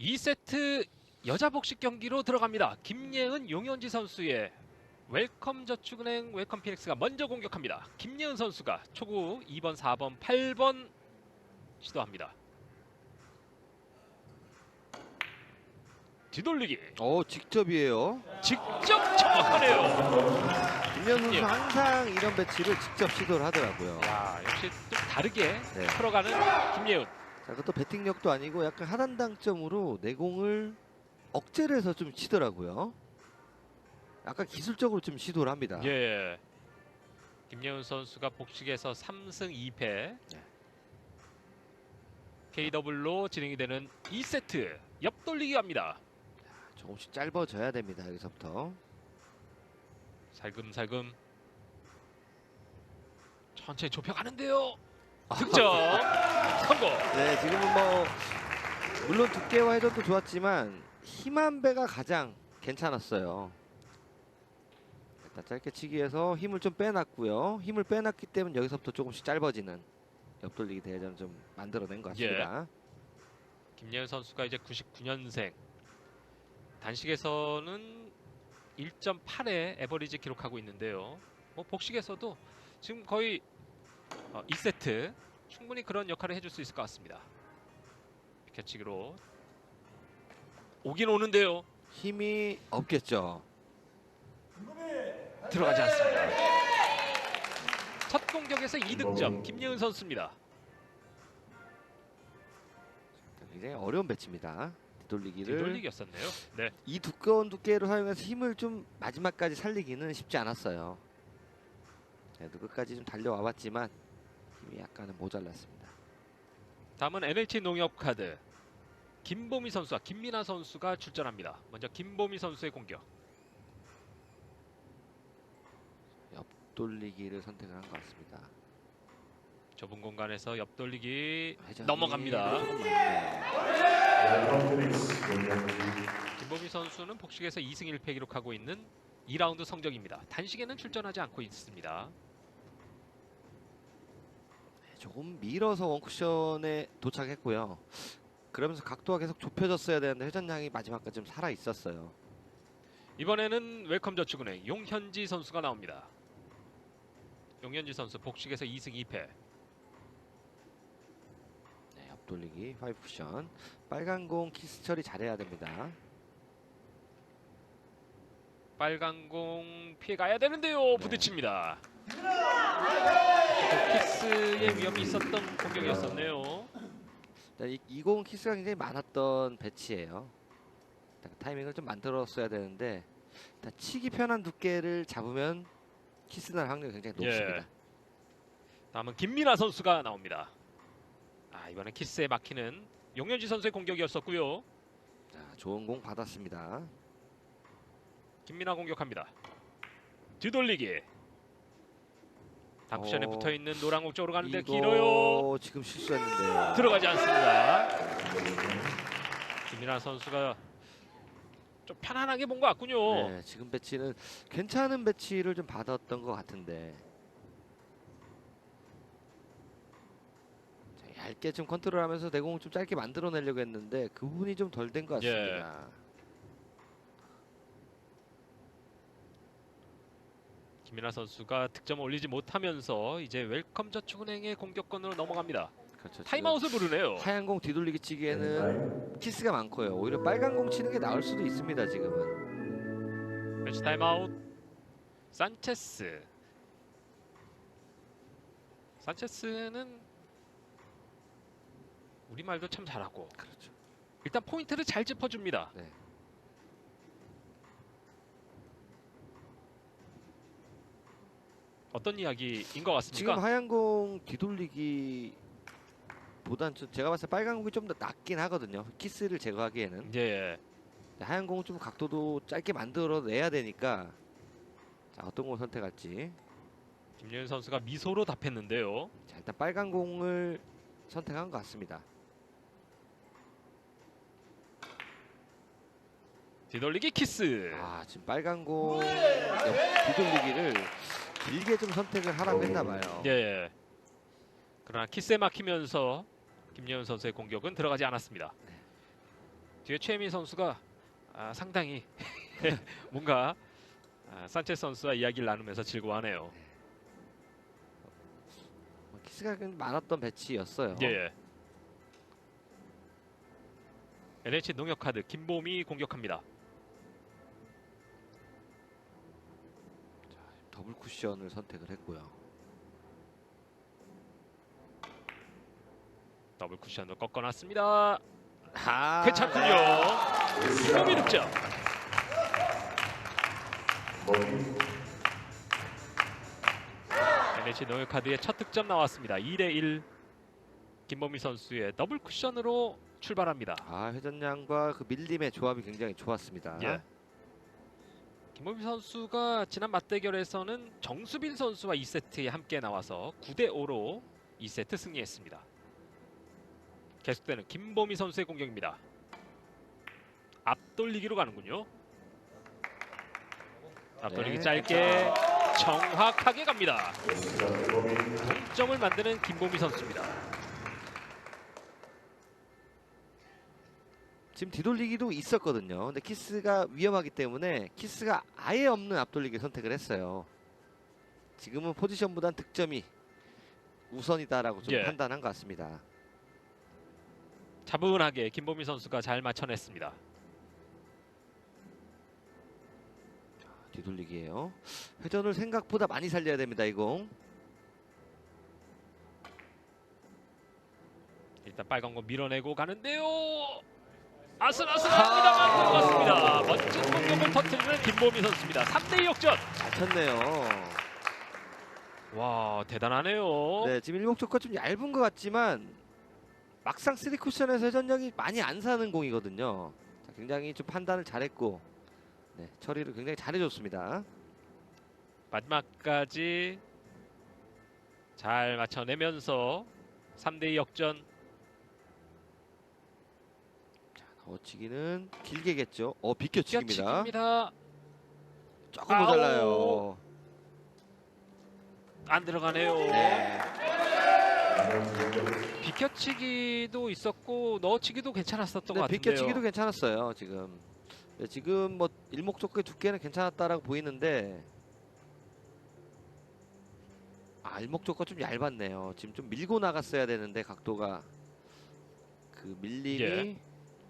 2세트 여자 복식 경기로 들어갑니다. 김예은 용현지 선수의 웰컴 저축은행 웰컴 피닉스가 먼저 공격합니다. 김예은 선수가 초구 2번, 4번, 8번 시도합니다. 뒤돌리기 어 직접이에요. 직접 정확하네요. 김현 선수 예. 항상 이런 배치를 직접 시도를 하더라고요. 야 역시 좀 다르게 네. 풀어가는 김예은. 자, 그것도 배팅력도 아니고 약간 하단 당점으로 내공을 억제를 해서 좀 치더라고요. 약간 기술적으로 좀 시도를 합니다. 예. 김예은 선수가 복식에서 3승 2패. 네. KW로 진행이 되는 2세트 옆돌리기 합니다. 조금씩 짧아져야 됩니다. 여기서부터. 살금살금 천천히 좁혀가는데요. 득점 성공. 네, 지금은 뭐 물론 두께와 회전도 좋았지만 힘한 배가 가장 괜찮았어요. 일단 짧게 치기에서 힘을 좀 빼놨고요. 힘을 빼놨기 때문에 여기서부터 조금씩 짧아지는 옆돌리기 대회전 좀 만들어낸 것 같습니다. 김예은 선수가 이제 99년생. 단식에서는 1.8의 에버리지 기록하고 있는데요. 뭐 복식에서도 지금 거의 어, 2세트 충분히 그런 역할을 해줄 수 있을 것 같습니다. 피켓치기로 오긴 오는데요. 힘이 없겠죠. 들어가지 않습니다. 첫 공격에서 2득점 김예은 선수입니다. 굉장히 어려운 배치입니다. 뒤돌리기를 뒤돌리기였었네요. 네. 이 두꺼운 두께로 사용해서 힘을 좀 마지막까지 살리기는 쉽지 않았어요. 그래도 끝까지 좀 달려와 봤지만 힘이 약간은 모자랐습니다. 다음은 NH 농협 카드 김보미 선수와 김민아 선수가 출전합니다. 먼저 김보미 선수의 공격. 돌리기를 선택을 한 것 같습니다. 좁은 공간에서 옆돌리기 넘어갑니다. 김보미 선수는 복식에서 2승 1패 기록하고 있는 2라운드 성적입니다. 단식에는 출전하지 않고 있습니다. 네, 조금 밀어서 원쿠션에 도착했고요. 그러면서 각도가 계속 좁혀졌어야 되는데 회전량이 마지막까지 좀 살아 있었어요. 이번에는 웰컴 저축은행 용현지 선수가 나옵니다. 용현지 선수 복식에서 2승 2패. 네, 옆돌리기 5 쿠션. 빨간 공 키스 처리 잘해야 됩니다. 빨간 공 피해 가야 되는데요. 부딪힙니다. 또 키스의 위험이 있었던 공격이었었네요. 자, 이, 이 공은 키스가 굉장히 많았던 배치예요. 자, 타이밍을 좀 만들었어야 되는데 자, 치기 편한 두께를 잡으면 키스 날 확률이 굉장히 높습니다. 예. 다음은 김민아 선수가 나옵니다. 아 이번엔 키스에 막히는 용현지 선수의 공격이었었고요. 자, 좋은 공 받았습니다. 김민아 공격합니다. 뒤돌리기. 다음 쿠션에 어, 붙어 있는 노란공 쪽으로 가는데 이거 길어요. 지금 실수했는데요. 들어가지 않습니다. 김민아 선수가 좀 편안하게 본 것 같군요. 네, 지금 배치는 괜찮은 배치를 좀 받았던 것 같은데 자, 얇게 좀 컨트롤하면서 내공을 좀 짧게 만들어내려고 했는데 그 부분이 좀 덜 된것 예. 같습니다. 김민아 선수가 득점을 올리지 못하면서 이제 웰컴 저축은행의 공격권으로 넘어갑니다. 그렇죠. 타임아웃을 부르네요. 하얀 공 뒤돌리기 치기에는 키스가 많고요. 오히려 빨간 공 치는 게 나을 수도 있습니다. 지금은. 매치 타임아웃. 산체스. 산체스는 우리 말도 참 잘하고 그렇죠. 일단 포인트를 잘 짚어줍니다. 네. 어떤 이야기인 것 같습니까? 지금 하얀 공 뒤돌리기 보단 좀 제가 봤을 때 빨간 공이 좀더 낫긴 하거든요. 키스를 제거하기에는. 예. 네, 하얀 공은 좀 각도도 짧게 만들어내야 되니까 자 어떤 공 선택할지 김예은 선수가 미소로 답했는데요. 자 일단 빨간 공을 선택한 것 같습니다 뒤돌리기 키스. 아 지금 빨간 공 옆 뒤돌리기를 길게 좀 선택을 하라고 했나 봐요 예. 그러나 키스에 막히면서 김예은 선수의 공격은 들어가지 않았습니다. 뒤에 최민 선수가 아, 상당히 뭔가 아, 산체스 선수와 이야기를 나누면서 즐거워하네요. 뭐 키스가 좀 많았던 배치였어요. 예. LH 농협 카드 김봄이 공격합니다. 더블 쿠션을 선택을 했고요. 더블 쿠션도 꺾어놨습니다. 아, 괜찮군요. 김봄이 득점. LH 농협 카드의 첫 득점 나왔습니다. 2대 1. 김범희 선수의 더블 쿠션으로 출발합니다. 아 회전량과 그 밀림의 조합이 굉장히 좋았습니다. 예. 김범희 선수가 지난 맞대결에서는 정수빈 선수와 2세트에 함께 나와서 9대 5로 2세트 승리했습니다. 계속되는 김범희 선수의 공격입니다. 앞돌리기로 가는군요. 앞돌리기 네. 짧게 정확하게 갑니다. 동점을 만드는 김범희 선수입니다. 지금 뒤돌리기도 있었거든요. 근데 키스가 위험하기 때문에 키스가 아예 없는 앞돌리기 선택을 했어요. 지금은 포지션보단 득점이 우선이다라고 좀 예. 판단한 것 같습니다. 차분하게 김범희 선수가 잘 맞춰냈습니다. 뒤돌리기예요. 회전을 생각보다 많이 살려야 됩니다. 이 공. 일단 빨간 거 밀어내고 가는데요. 아슬아슬합니다만 들어갔습니다. 멋진 공격을 터뜨리는 김보미 선수입니다. 3대2 역전. 잘 쳤네요. 와 대단하네요. 네, 지금 일목조가 좀 얇은 것 같지만 막상 쓰리 쿠션에서 회전력이 많이 안 사는 공이거든요. 자, 굉장히 좀 판단을 잘했고 네, 처리를 굉장히 잘해줬습니다. 마지막까지 잘 맞춰내면서 3대2 역전. 어치기는 길게겠죠. 어 비껴치기입니다. 뛰어치기입니다. 조금 아오. 모자라요. 안 들어가네요. 네. 비켜치기도 있었고 넣어치기도 괜찮았었던 것 네, 같은데요. 비껴치기도 괜찮았어요. 지금 네, 지금 뭐 일목조의 두께는 괜찮았다라고 보이는데 아 일목조가 좀 얇았네요. 지금 좀 밀고 나갔어야 되는데 각도가 그 밀림이 예.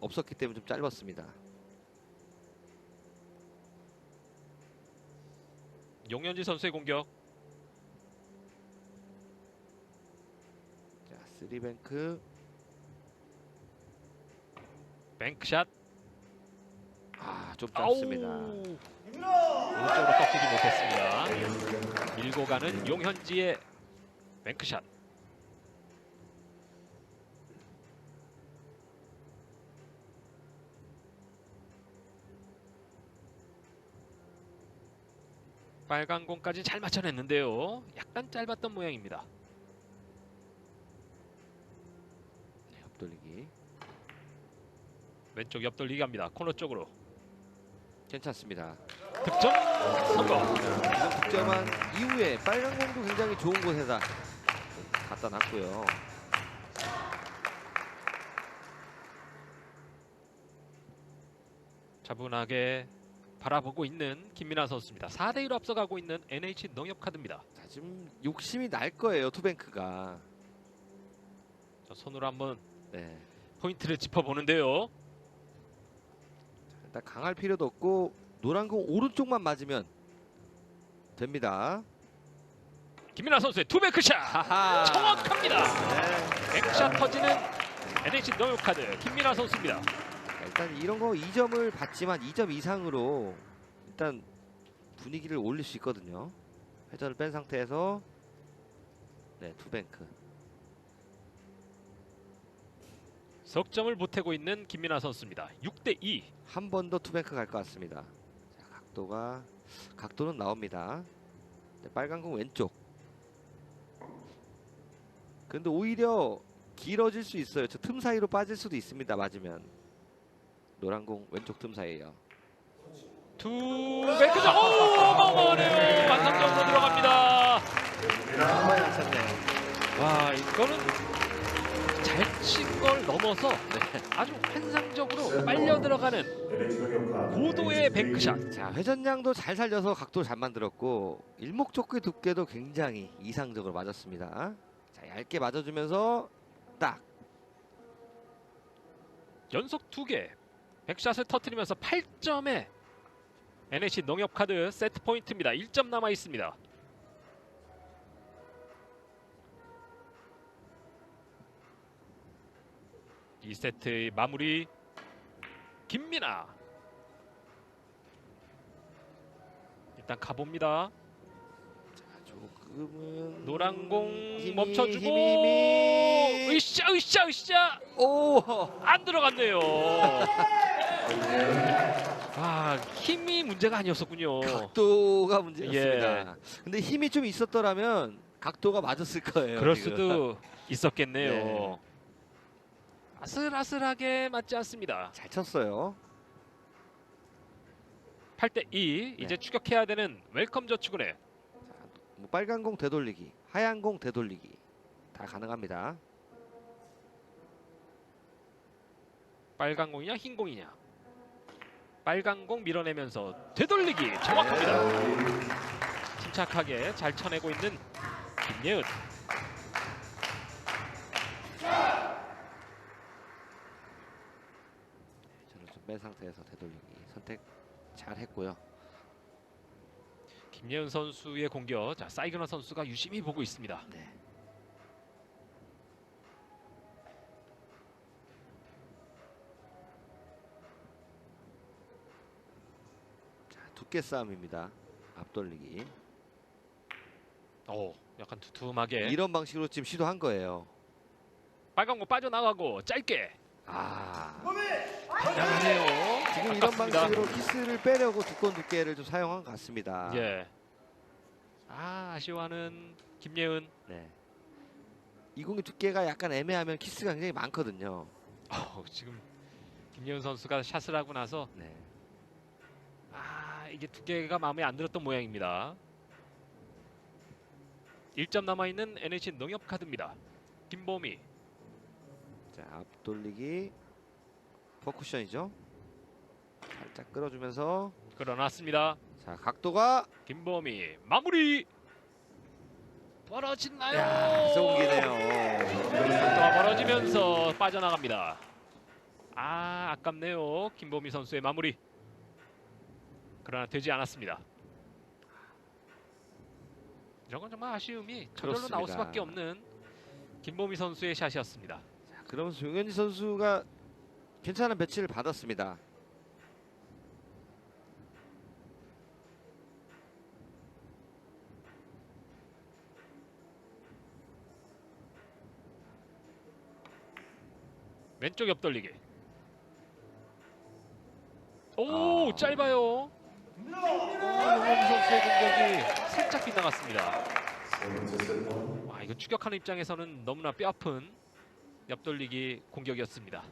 없었기 때문에 좀 짧았습니다. 용현지 선수의 공격. 자 쓰리뱅크 뱅크샷. 아좀 아우. 짧습니다. 오른쪽으로 꺾이지 못했습니다. 밀고 가는 용현지의 뱅크샷. 빨간 공까지 잘 맞춰냈는데요. 약간 짧았던 모양입니다. 네, 옆돌리기 왼쪽 옆돌리기 갑니다. 코너 쪽으로 괜찮습니다. 득점 성공. 이번 득점한 이후에 빨간 공도 굉장히 좋은 곳에다 갖다 놨고요. 차분하게 바라보고 있는 김민아 선수입니다. 4대 1로 앞서가고 있는 NH 농협 카드입니다. 자, 지금 욕심이 날 거예요 투뱅크가. 자, 손으로 한번 네. 포인트를 짚어보는데요. 일단 강할 필요도 없고 노란 공 오른쪽만 맞으면 됩니다. 김민아 선수의 투베크샷 하하. 정확합니다. 네. 백샷 터지는 NH 농협 카드 김민아 선수입니다. 일단 이런 거 2점을 받지만 2점 이상으로 일단 분위기를 올릴 수 있거든요. 회전을 뺀 상태에서 네 투뱅크. 석점을 보태고 있는 김민아 선수입니다. 6대 2. 한 번 더 투뱅크 갈 것 같습니다. 자, 각도가 각도는 나옵니다. 네, 빨간 공 왼쪽. 근데 오히려 길어질 수 있어요. 저 틈 사이로 빠질 수도 있습니다. 맞으면 노란 공 왼쪽 틈 사이에요. 투베크샷 오 어마어마하네요. 완성적으로 들어갑니다. 와 이거는 잘 놓친 걸 넘어서 아주 환상적으로 빨려 들어가는 고도의 뱅크샷. 자 회전량도 잘 살려서 각도 잘 만들었고 일목적구의 두께도 굉장히 이상적으로 맞았습니다. 자 얇게 맞아주면서 딱 연속 두 개. 백샷을 터트리면서 8점에 NH 농협카드 세트 포인트입니다. 1점 남아 있습니다. 이 세트의 마무리 김민아 일단 가봅니다. 조금은 노란 공 힘이, 멈춰주고 힘이, 힘이. 으쌰 으쌰 으쌰 오 안 들어갔네요. 아 힘이 문제가 아니었었군요. 각도가 문제였습니다. 예. 근데 힘이 좀 있었더라면 각도가 맞았을 거예요. 그럴 지금. 수도 있었겠네요. 네. 아슬아슬하게 맞지 않습니다. 잘 쳤어요. 8대 2 이제 추격해야 되는 웰컴 저축은행. 뭐 빨간 공 되돌리기, 하얀 공 되돌리기 다 가능합니다. 빨간 공이냐 흰 공이냐. 빨간 공 밀어내면서 되돌리기 정확합니다. 침착하게 잘 쳐내고 있는 김예은. 저는 좀뺀 상태에서 되돌리기 선택 잘 했고요. 김예은 선수의 공격. 자 사이그너 선수가 유심히 보고 있습니다. 네. 두께 싸움입니다. 앞돌리기. 오 약간 두툼하게 이런 방식으로 지금 시도한 거예요. 빨간 공 빠져나가고 짧게 아, 나가네요. 지금 이런 아깝습니다. 방식으로 키스를 빼려고 두꺼운 두께를 좀 사용한 것 같습니다. 예. 아 아쉬워하는 김예은. 네. 이 공의 두께가 약간 애매하면 키스가 굉장히 많거든요. 어, 지금 김예은 선수가 샷을 하고 나서 네. 아 이게 두께가 마음에 안 들었던 모양입니다. 1점 남아 있는 NH 농협 카드입니다. 김보미 자, 앞돌리기 퍼쿠션이죠. 살짝 끌어주면서 끌어놨습니다. 자, 각도가 김보미 마무리 벌어지나요? 야, 쏘기네요. 각도가 벌어지면서 빠져나갑니다. 아 아깝네요. 김보미 선수의 마무리. 그러나 되지 않았습니다. 저건 정말 아쉬움이 저절로 나올 그렇습니다. 수밖에 없는 김보미 선수의 샷이었습니다. 자, 그러면서 종현지 선수가 괜찮은 배치를 받았습니다. 왼쪽 옆돌리기. 오 아. 짧아요. 오, 용범 선수의 공격이 살짝 빗나갔습니다. 와 이거 추격하는 입장에서는 너무나 뼈아픈 옆돌리기 공격이었습니다.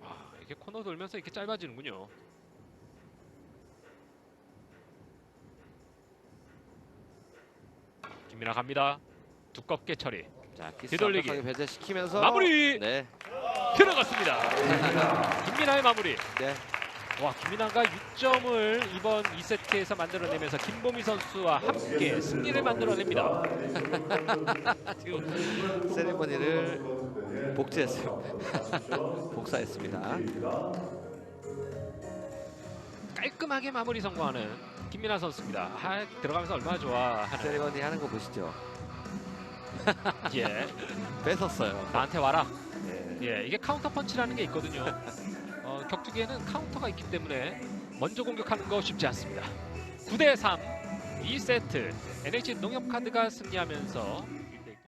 와 이게 코너 돌면서 이렇게 짧아지는군요. 김민아 갑니다. 두껍게 처리. 자, 키스 뒤돌리기. 완벽하게 배제시키면서 마무리! 네. 들어갔습니다. 김민아의 마무리. 네. 와 김민아가 6점을 이번 2세트에서 만들어내면서 김보미 선수와 함께 승리를 만들어냅니다. 지금 세레머니를 복제했습니다. 복사했습니다. 깔끔하게 마무리 성공하는 김민아 선수입니다. 아, 들어가면서 얼마나 좋아하는. 세레머니 하는 거 보시죠. 예, 뺏었어요. 나한테 와라. 네. 예, 이게 카운터 펀치라는 게 있거든요. 어, 격투기에는 카운터가 있기 때문에 먼저 공격하는 거 쉽지 않습니다. 9대 3, 2세트 NH 농협카드가 승리하면서